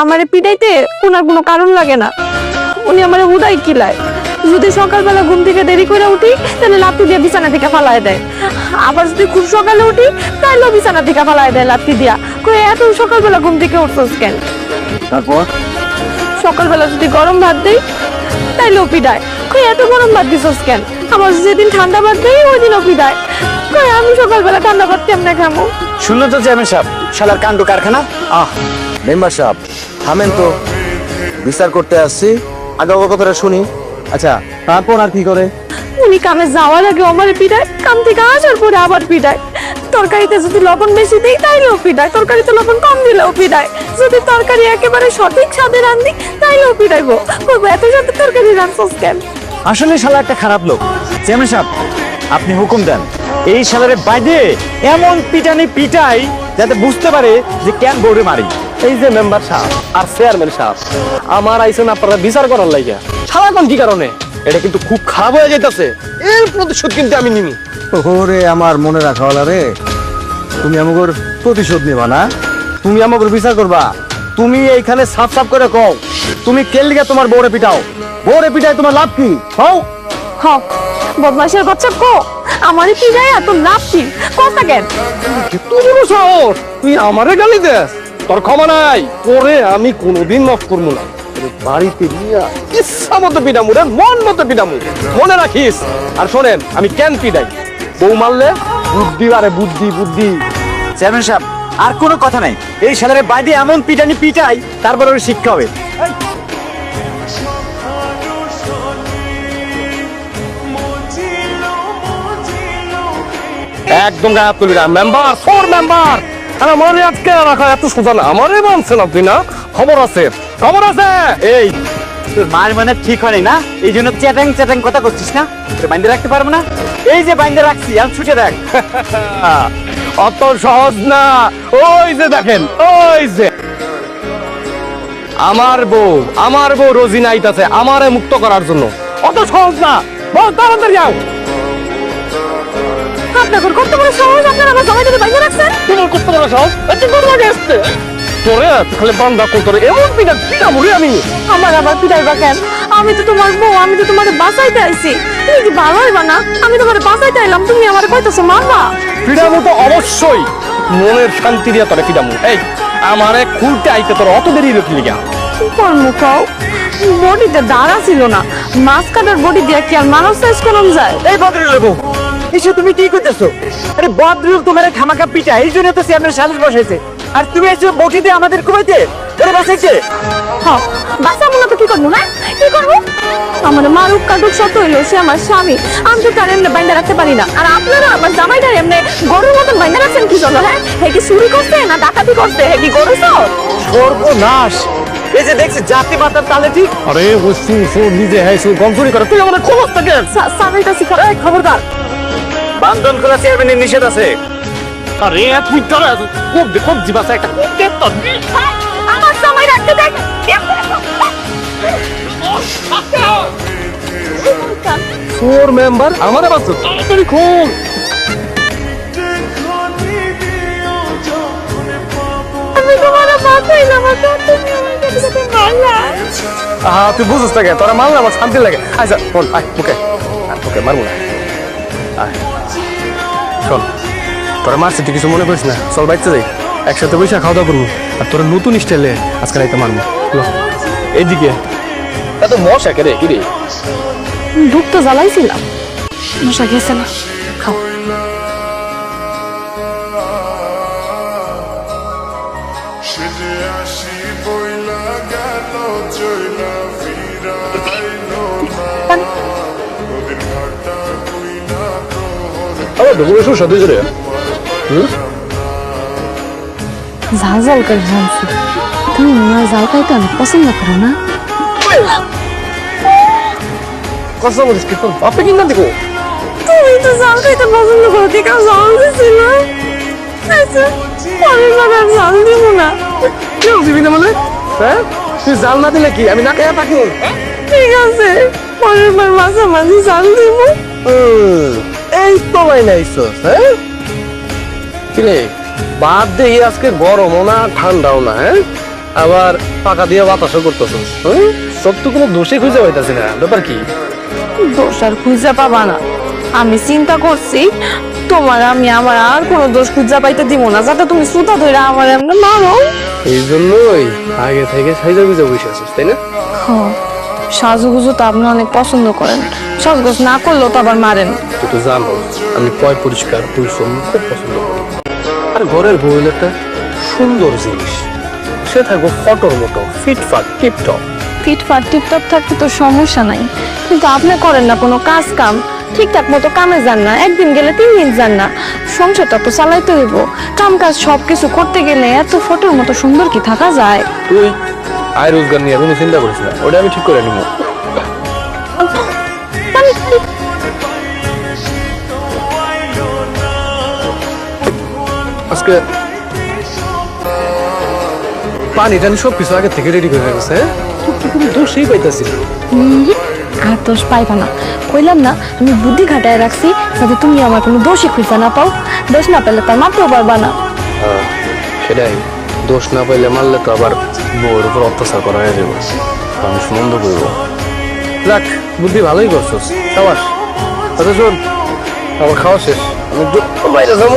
আমারে পিটাইতে ওনার কোনো কারণ লাগে না। উনি আমারে হুদাই কিলায়। যদি সকালবেলা ঘুম থেকে দেরি করে উঠি তাহলে লাত্তি দিয়ে বিছানা থেকে ফালায় দেয়। আবার যদি খুব সকালে উঠি তাহলেও বিছানা থেকে ফালায় দেয় লাত্তি দিয়া। কই এত সকালবেলা ঘুম থেকে উঠছোস কেন? তারপর? সকালবেলা যদি গরম ভাত দেই তাইলেও পিডায় কই এত গরম ভাত দিছস কেন? আমার যেদিন ঠান্ডা ভাত দেই ওই দিনও পিডায় কই আমি সকালবেলা ঠান্ডা ভাত কেমনে খামো? শুনলেন তো চেয়ারম্যান সাহেব শালার কাণ্ড কারখানা? আহ মেম্বার সাহেব। থামেন তো। বিচার করতে আসছি। আগে ওর কথাটা শুনি। আচ্ছা তারপর আর কি করে? উনি কামে যাওয়ার আগে আমারে পিটায় কাম থেকে আসার পরে আবার পিটায়। তরকারিতে যদি লবণ বেশি দিই তাইলেও পিটায়। তরকারিতে লবণ কম দিলেও পিটায়। যদি তরকারি একেবারে সঠিক স্বাদে রান্ধি তাইলেও পিটাইবো। বলব এত সাথে তরকারি রান্ধছস কেন? আসলে শালা একটা খারাপ লোক। চেয়ারম্যান সাহেব আপনি হুকুম দেন। এই শালারে বাইদে এমন পিটানি পিটাই যাতে বুঝতে পারে যে কেন গৌরে মারি। এই যে মেম্বার সাহেব আর চেয়ারম্যান সাহেব আমার আইসেন আপনারা বিচার করার লাগিয়া সারাক্ষণ কি কারণে? এটা কিন্তু খুব খারাপ হয়ে যাইতাছে। এর প্রতিশোধ কিন্তু আমি নিনি ওরে আমার মনে রাখা হলা রে। তুমি আমাকে প্রতিশোধ নিবা না? তুমি আমাকে বিচার করবা। তুমি এইখানে সাফ সাফ করে কও। তুমি কেলিগে তোমার বউরে পিটাও। বউরে পিটাই তোমার লাভ কি? হও হ বদমাইশের বাচ্চা কো। আমারে পিটায় এত লাভ কি? কথা কেন তুই বড় তুই আমারে গালি দেস। তোর ক্ষমা নাই। তোরে আমি কোনোদিন মাফ করব না। বাড়িতে নিয়া ইচ্ছা মতো পিটামু রে মন মতো পিটামু মনে রাখিস আর শোনেন আমি কেন পিটাই বউ মারলে বুদ্ধি আরে বুদ্ধি বুদ্ধি। চেয়ারম্যান সাহেব আর কোনো কথা নাই। এই শালারে বাইরে এমন পিটানি পিটাই তারপর ওর শিক্ষা হবে। একদম গায়ে তুলবি মেম্বার ফোর মেম্বার আর আমারে আজকে রাখা এত সোজা না। আমারে মানছে না তুই না? খবর আছে। খবর আছে! এই তোর মার মানে ঠিক হয় না? এই জন্য চ্যাটাং চ্যাটাং কথা করছিস না? তোর বাইন্দে রাখতে পারব না? এই যে বাইন্দে রাখছি আর ছুটে দেখ। অত সহজ না। ওই যে দেখেন ওই যে। আমার বউ আমার বউ রোজিনা আইতাছে আমারে মুক্ত করার জন্য। অত সহজ না। বউ তাড়াতাড়ি যাও আপনাদের কত বড় সাহস আপনারা আমার জামাই থেকে তোরে খালি বান্দা কল তোরে এমন পিটা পিটা মুড়ি আমি। আমার আবার পিটাইবা কেন? আমি তো তোমার বউ আমি তো তোমারে বাঁচাইতে আইছি। তুমি কি ভালো হইবা না? আমি তোমারে বাঁচাইতে আইলাম তুমি আমারে কইতাছো তো অবশ্যই। মনের শান্তি দিয়া তোরে এই আমারে খুলতে আইতে তোর অত দেরি হলো কি লিগা? কি করমু কও? বডিতে দাঁড়া ছিল না। মাছ কাটার বডি দিয়ে কি আর মানুষ করাম যায়? এই ভদ্রলোক এসে তুমি কি করতেছো? আরে ভদ্রলোক তোমার খামাকা পিটা এই জন্য তো চেয়ারম্যান সালিশ বসাইছে। আর তুমি এসে বটিতে আমাদের কুমাইতে তোরে বাসাইছে হ বাসা মনে তো কি করব হ্যাঁ কি করব? আমার মারুক কাটুক সত হইল সে আমার স্বামী। আমি তো তার এমনি বাইন্দা রাখতে পারি না। আর আপনারা আমার জামাইটা এমনি গরুর মতন বাইন্দা রাখছেন কি জন্য হ্যাঁ? হে কি চুরি করছে না ডাকাতি করছে? হে কি গরু সর্বনাশ। এই যে দেখছি জাতি মাতার তালে ঠিক? আরে ও সু সু নিজে হ্যাঁ সু গমসুরি করে। তুই আমাদের খবর থাকে স্বামীটা শিখার খবরদার। বান্ধন খোলা চেয়ারম্যানের নিষেধ আছে। আরে তুই তোরা খুব খুব জিবাসা একটা খুব আমার জামাই রাখতে দেখ। ফোর মেম্বার আমারে বাসু তাড়াতাড়ি খুল। হ্যাঁ তুই বুঝিস থাকে তোরা মারলে আমার শান্তি লাগে। আচ্ছা শোন আয় ওকে। ওকে মারবো না। আয়। শোন তোরা মারছি তুই কিছু মনে করিস না। চল বাইতে যাই। একসাথে বসে খাওয়া দাওয়া করব। আর তোরা নতুন স্টাইলে আজকে রাইতে মারবো। ল, এইদিকে। এত মশা কে রে কি রে ধূপ তো জ্বালাইছিলাম। মশা গেছে না। খাও। সেজে আসি প্রহর আরে ঢুকুরে শুস দুই জোরে ঝাল ঝাল করে ভাবছি তুমি হয় ঝাল খাইতে অনেক পছন্দ করো না। কথা বলিস কি তোর বাপে কিনা দিবো? তুমি তো ঝাল খাইতে পছন্দ করো ঠিক আছে ঝাল দিছিল আচ্ছা বার আর ঝাল দিব না। কেউ দিবি না মানে হ্যাঁ? তুই জাল না দিলে কি? আমি না খেয়ে থাকি। ঠিক আছে পরের বার মাঝামাঝি ঝাল দিব। এই তো ভাই নাইছো হ্যাঁ? কিরে বাদ দে আজকে গরমও না ঠান্ডাও না হ্যাঁ? আবার পাকা দিয়ে বাতাসও করতেছ সব তো কোনো দোষে খুঁজে পাইতাছি না ব্যাপার কি? দোষ আর খুঁজা পাবা না। আমি চিন্তা করছি তোমার আমি আমার আর কোনো দোষ খুঁজা পাইতে দিব না যাতে তুমি সুতা ধরে আমার এমনি মারো। এই জন্যই আগে থেকে সাইজা গুজা বসে আছিস তাই না? সাজুগুজু তো আপনি অনেক পছন্দ করেন। সাজগোজ না করলেও তো আবার মারেন। তো জানো আমি পয় পরিষ্কার পরিশ্রম খুব পছন্দ করি। আর ঘরের বউ একটা সুন্দর জিনিস। সে থাকব ফটোর মতো ফিটফাট টিপটপ ফিটফাট টিপটপ থাকতে তো সমস্যা নাই। কিন্তু আপনি করেন না কোনো কাজ কাম। ঠিকঠাক মতো কামে যান না একদিন গেলে তিন দিন যান না। সংসারটা তো চালাইতে হইব। কাম কাজ সব কিছু করতে গেলে এত ফটোর মতো সুন্দর কি থাকা যায়? তুই আয় রোজগার নিয়ে কোনো চিন্তা করিস না। ওটা আমি ঠিক করে নিব। আজকে পানি টানি সব কিছু আগে থেকে রেডি করে রেখেছে হ্যাঁ? তোর দোষই পাইতাছি। না। আর দোষ পাইবা না। কইলাম না আমি বুদ্ধি খাটায় রাখছি যাতে তুমি আমার কোনো দোষই খুঁজে না পাও। দোষ না পেলে তার মাত্র পারবা না। হ্যাঁ, সেটাই। দোষ না পাইলে মারলে তো আবার বউর উপর অত্যাচার করা হয়ে যাবে। মানুষ মন্দ করব যাক, বুদ্ধি ভালোই করছোস। সাবাস আচ্ছা শোন, আমার খাওয়া শেষ। আমি বাইরে যাব।